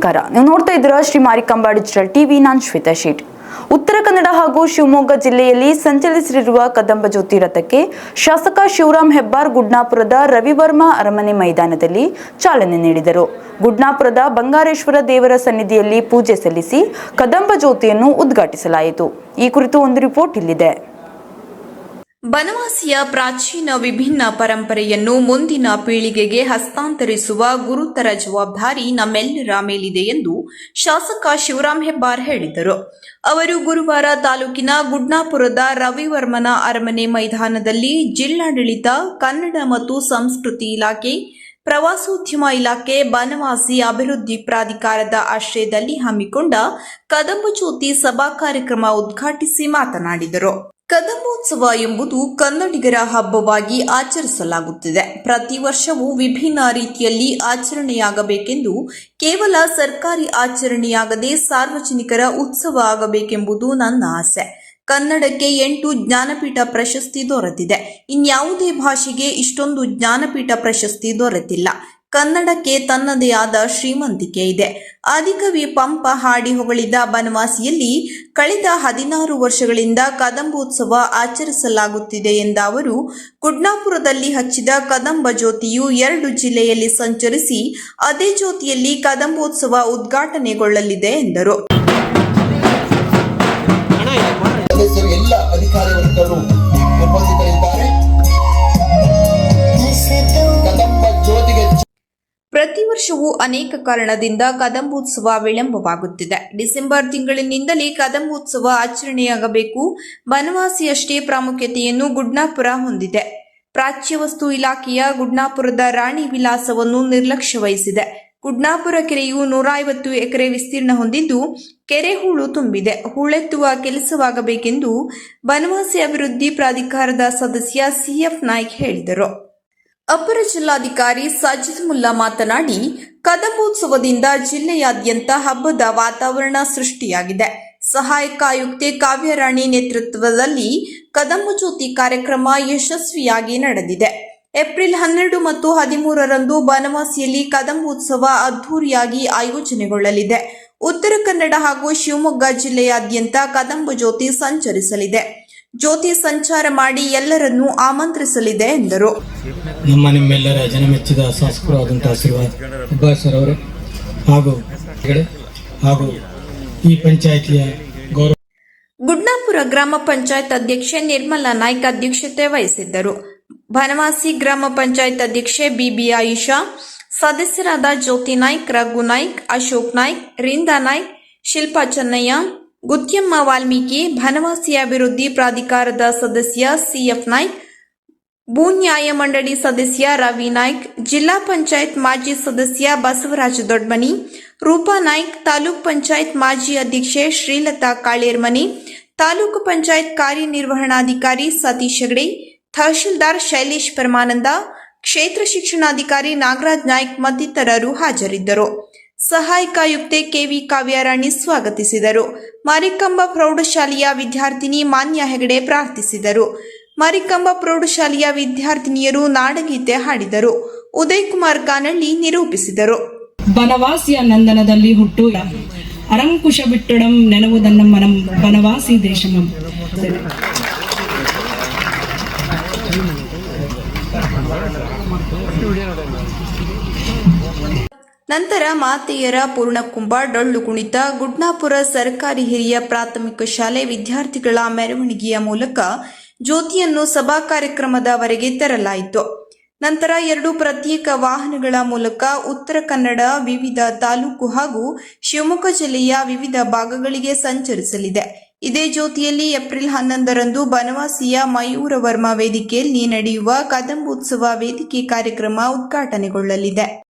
ನಮಸ್ಕಾರ. ನೀವು ನೋಡ್ತಾ ಇದ್ದೀರಾ ಶ್ರೀ ಮಾರಿಕಾಂಬಾ ಡಿಜಿಟಲ್ ಟಿವಿ ನಾನ್ ಶ್ವೇತಾ ಶೀಟ್. ಉತ್ತರ ಕನ್ನಡ ಹಾಗೂ ಶಿವಮೊಗ್ಗ ಜಿಲ್ಲೆಯಲ್ಲಿ ಸಂಚರಿಸಿರುವ ಕದಂಬ ಜ್ಯೋತಿ ರಥಕ್ಕೆ ಶಾಸಕ ಶಿವರಾಮ್ ಹೆಬ್ಬಾರ್ ಗುಡ್ನಾಪುರದ ರವಿವರ್ಮ ಅರಮನೆ ಮೈದಾನದಲ್ಲಿ ಚಾಲನೆ ನೀಡಿದರು. ಗುಡ್ನಾಪುರದ ಬಂಗಾರೇಶ್ವರ ದೇವರ ಸನ್ನಿಧಿಯಲ್ಲಿ ಪೂಜೆ ಸಲ್ಲಿಸಿ ಕದಂಬ ಜ್ಯೋತಿಯನ್ನು ಉದ್ಘಾಟಿಸಲಾಯಿತು. ಈ ಕುರಿತು ಒಂದು ರಿಪೋರ್ಟ್ ಇಲ್ಲಿದೆ. ಬನವಾಸಿಯ ಪ್ರಾಚೀನ ವಿಭಿನ್ನ ಪರಂಪರೆಯನ್ನು ಮುಂದಿನ ಪೀಳಿಗೆಗೆ ಹಸ್ತಾಂತರಿಸುವ ಗುರುತರ ಜವಾಬ್ದಾರಿ ನಮ್ಮೆಲ್ಲರ ಮೇಲಿದೆ ಎಂದು ಶಾಸಕ ಶಿವರಾಮ್ ಹೆಬ್ಬಾರ್ ಹೇಳಿದರು. ಅವರು ಗುರುವಾರ ತಾಲೂಕಿನ ಗುಡ್ನಾಪುರದ ರವಿವರ್ಮನ ಅರಮನೆ ಮೈದಾನದಲ್ಲಿ ಜಿಲ್ಲಾಡಳಿತ, ಕನ್ನಡ ಮತ್ತು ಸಂಸ್ಕೃತಿ ಇಲಾಖೆ, ಪ್ರವಾಸೋದ್ಯಮ ಇಲಾಖೆ, ಬನವಾಸಿ ಅಭಿವೃದ್ಧಿ ಪ್ರಾಧಿಕಾರದ ಆಶ್ರಯದಲ್ಲಿ ಹಮ್ಮಿಕೊಂಡ ಕದಂಬ ಜ್ಯೋತಿ ಸಭಾ ಕಾರ್ಯಕ್ರಮ ಉದ್ಘಾಟಿಸಿ ಮಾತನಾಡಿದರು. ಕದಂಬೋತ್ಸವ ಎಂಬುದು ಕನ್ನಡಿಗರ ಹಬ್ಬವಾಗಿ ಆಚರಿಸಲಾಗುತ್ತಿದೆ. ಪ್ರತಿ ವರ್ಷವೂ ವಿಭಿನ್ನ ರೀತಿಯಲ್ಲಿ ಆಚರಣೆಯಾಗಬೇಕೆಂದು ಕೇವಲ ಸರ್ಕಾರಿ ಆಚರಣೆಯಾಗದೆ ಸಾರ್ವಜನಿಕರ ಉತ್ಸವ ಆಗಬೇಕೆಂಬುದು ನನ್ನ ಆಸೆ. ಕನ್ನಡಕ್ಕೆ ಎಂಟು ಜ್ಞಾನಪೀಠ ಪ್ರಶಸ್ತಿ ದೊರೆತಿದೆ. ಇನ್ಯಾವುದೇ ಭಾಷೆಗೆ ಇಷ್ಟೊಂದು ಜ್ಞಾನಪೀಠ ಪ್ರಶಸ್ತಿ ದೊರೆತಿಲ್ಲ. ಕನ್ನಡಕ್ಕೆ ತನ್ನದೇ ಆದ ಶ್ರೀಮಂತಿಕೆ ಇದೆ. ಆದಿಕವಿ ಪಂಪ ಹಾಡಿ ಹೊಗಳಿದ ಬನವಾಸಿಯಲ್ಲಿ ಕಳೆದ ಹದಿನಾರು ವರ್ಷಗಳಿಂದ ಕದಂಬೋತ್ಸವ ಆಚರಿಸಲಾಗುತ್ತಿದೆ ಎಂದ ಅವರು ಕುಡ್ನಾಪುರದಲ್ಲಿ ಹಚ್ಚಿದ ಕದಂಬ ಜ್ಯೋತಿಯು ಎರಡು ಜಿಲ್ಲೆಯಲ್ಲಿ ಸಂಚರಿಸಿ ಅದೇ ಜ್ಯೋತಿಯಲ್ಲಿ ಕದಂಬೋತ್ಸವ ಉದ್ಘಾಟನೆಗೊಳ್ಳಲಿದೆ ಎಂದರು. ಎಲ್ಲ ಅಧಿಕಾರಿ ವರ್ಷವೂ ಅನೇಕ ಕಾರಣದಿಂದ ಕದಂಬೋತ್ಸವ ವಿಳಂಬವಾಗುತ್ತಿದೆ. ಡಿಸೆಂಬರ್ ತಿಂಗಳಿನಿಂದಲೇ ಕದಂಬೋತ್ಸವ ಆಚರಣೆಯಾಗಬೇಕು. ಬನವಾಸಿಯಷ್ಟೇ ಪ್ರಾಮುಖ್ಯತೆಯನ್ನು ಗುಡ್ನಾಪುರ ಹೊಂದಿದೆ. ಪ್ರಾಚ್ಯವಸ್ತು ಇಲಾಖೆಯ ಗುಡ್ನಾಪುರದ ರಾಣಿ ವಿಲಾಸವನ್ನು ನಿರ್ಲಕ್ಷ್ಯ ವಹಿಸಿದೆ ಗುಡ್ನಾಪುರ ಕೆರೆಯು ನೂರ ಐವತ್ತು ಎಕರೆ ವಿಸ್ತೀರ್ಣ ಹೊಂದಿದ್ದು, ಕೆರೆ ಹೂಳು ತುಂಬಿದೆ. ಹೂಳೆತ್ತುವ ಕೆಲಸವಾಗಬೇಕೆಂದು ಬನವಾಸಿ ಅಭಿವೃದ್ಧಿ ಪ್ರಾಧಿಕಾರದ ಸದಸ್ಯ ಸಿಎಫ್ ನಾಯ್ಕ್ ಹೇಳಿದರು. ಅಪರ ಜಿಲ್ಲಾಧಿಕಾರಿ ಸಾಜಿದ್ ಮುಲ್ಲಾ ಮಾತನಾಡಿ, ಕದಂಬೋತ್ಸವದಿಂದ ಜಿಲ್ಲೆಯಾದ್ಯಂತ ಹಬ್ಬದ ವಾತಾವರಣ ಸೃಷ್ಟಿಯಾಗಿದೆ. ಸಹಾಯಕ ಆಯುಕ್ತೆ ಕಾವ್ಯರಾಣಿ ನೇತೃತ್ವದಲ್ಲಿ ಕದಂಬು ಜ್ಯೋತಿ ಕಾರ್ಯಕ್ರಮ ಯಶಸ್ವಿಯಾಗಿ ನಡೆದಿದೆ. ಏಪ್ರಿಲ್ ಹನ್ನೆರಡು ಮತ್ತು ಹದಿಮೂರರಂದು ಬನವಾಸಿಯಲ್ಲಿ ಕದಂಬೋತ್ಸವ ಅದ್ಧೂರಿಯಾಗಿ ಆಯೋಜನೆಗೊಳ್ಳಲಿದೆ. ಉತ್ತರ ಕನ್ನಡ ಹಾಗೂ ಶಿವಮೊಗ್ಗ ಜಿಲ್ಲೆಯಾದ್ಯಂತ ಕದಂಬ ಜ್ಯೋತಿ ಸಂಚರಿಸಲಿದೆ. ಜ್ಯೋತಿ ಸಂಚಾರ ಮಾಡಿ ಎಲ್ಲರನ್ನೂ ಆಮಂತ್ರಿಸಲಿದೆ ಎಂದರು. ನಮ್ಮ ನಿಮ್ಮೆಲ್ಲರ ಜನಮೆಚ್ಚಿದ ಶಾಸಕರಾದಂತಹ ಶ್ರೀವಾದ ಸರ್ ಅವರೇ ಹಾಗೂ ಹಾಗೂ ಈ ಪಂಚಾಯತಿಯ ಗೌರವ ಗುಡ್ನಾಪುರ ಗ್ರಾಮ ಪಂಚಾಯತ್ ಅಧ್ಯಕ್ಷೆ ನಿರ್ಮಲಾ ನಾಯ್ಕ ಅಧ್ಯಕ್ಷತೆ ವಹಿಸಿದ್ದರು. ಬನವಾಸಿ ಗ್ರಾಮ ಪಂಚಾಯತ್ ಅಧ್ಯಕ್ಷೆ ಬಿಬಿ ಆಯಿಷಾ ಸದಸ್ಯರಾದ ಜ್ಯೋತಿ ನಾಯ್ಕ್ ರಘು ನಾಯ್ಕ್ ಅಶೋಕ್ ನಾಯ್ಕ್ ರಿಂದಾ ನಾಯ್ಕ್ ಶಿಲ್ಪಾ ಚೆನ್ನಯ್ಯ ಗುತ್ಯಮ್ಮ ವಾಲ್ಮೀಕಿ ಬನವಾಸಿ ಅಭಿವೃದ್ಧಿ ಪ್ರಾಧಿಕಾರದ ಸದಸ್ಯ ಸಿಎಫ್ ನಾಯ್ಕ್, ಭೂ ನ್ಯಾಯ ಮಂಡಳಿ ಸದಸ್ಯ ರವಿ ನಾಯ್ಕ್, ಜಿಲ್ಲಾ ಪಂಚಾಯತ್ ಮಾಜಿ ಸದಸ್ಯ ಬಸವರಾಜ ದೊಡ್ಮನಿ, ರೂಪಾ ನಾಯ್ಕ್, ತಾಲೂಕ್ ಪಂಚಾಯತ್ ಮಾಜಿ ಅಧ್ಯಕ್ಷೆ ಶ್ರೀಲತಾ ಕಾಳೇರ್ಮನಿ, ತಾಲೂಕು ಪಂಚಾಯತ್ ಕಾರ್ಯನಿರ್ವಹಣಾಧಿಕಾರಿ ಸತೀಶ್ ಹೆಗಡೆ, ತಹಶೀಲ್ದಾರ್ ಶೈಲೇಶ್ ಪರಮಾನಂದ, ಕ್ಷೇತ್ರ ಶಿಕ್ಷಣಾಧಿಕಾರಿ ನಾಗರಾಜ್ ನಾಯ್ಕ್ ಮತ್ತಿತರರು ಹಾಜರಿದ್ದರು. ಸಹಾಯಕ ಆಯುಕ್ತೆ ಕೆವಿ ಕಾವ್ಯರಾಣಿ ಸ್ವಾಗತಿಸಿದರು. ಮರಿಕಂಬ ಪ್ರೌಢಶಾಲೆಯ ವಿದ್ಯಾರ್ಥಿನಿ ಮಾನ್ಯ ಹೆಗಡೆ ಪ್ರಾರ್ಥಿಸಿದರು. ಮರಿಕಂಬ ಪ್ರೌಢಶಾಲೆಯ ವಿದ್ಯಾರ್ಥಿನಿಯರು ನಾಡಗೀತೆ ಹಾಡಿದರು. ಉದಯ್ ಕುಮಾರ್ ಕಾನಳ್ಳಿ ನಿರೂಪಿಸಿದರು. ಬನವಾಸಿಯ ನಂದನದಲ್ಲಿ ಹುಟ್ಟು ಅರಂಕುಶ ಬಿಟ್ಟಡಂ ನೆನವುದನ್ನ ಮನಂ ಬನವಾಸಿ ದೇಶಮಂ. ನಂತರ ಮಾತೆಯರ ಪೂರ್ಣಕುಂಭ ಡೊಳ್ಳು ಕುಣಿತ ಗುಡ್ನಾಪುರ ಸರ್ಕಾರಿ ಹಿರಿಯ ಪ್ರಾಥಮಿಕ ಶಾಲೆ ವಿದ್ಯಾರ್ಥಿಗಳ ಮೆರವಣಿಗೆಯ ಮೂಲಕ ಜ್ಯೋತಿಯನ್ನು ಸಭಾ ಕಾರ್ಯಕ್ರಮದವರೆಗೆ ತರಲಾಯಿತು. ನಂತರ ಎರಡು ಪ್ರತ್ಯೇಕ ವಾಹನಗಳ ಮೂಲಕ ಉತ್ತರ ಕನ್ನಡ ವಿವಿಧ ತಾಲೂಕು ಹಾಗೂ ಶಿವಮೊಗ್ಗ ಜಿಲ್ಲೆಯ ವಿವಿಧ ಭಾಗಗಳಿಗೆ ಸಂಚರಿಸಲಿದೆ. ಇದೇ ಜ್ಯೋತಿಯಲ್ಲಿ ಏಪ್ರಿಲ್ ಹನ್ನೊಂದರಂದು ಬನವಾಸಿಯ ಮಯೂರ ವರ್ಮ ವೇದಿಕೆಯಲ್ಲಿ ನಡೆಯುವ ಕದಂಬೋತ್ಸವ ವೇದಿಕೆ ಕಾರ್ಯಕ್ರಮ ಉದ್ಘಾಟನೆಗೊಳ್ಳಲಿದೆ.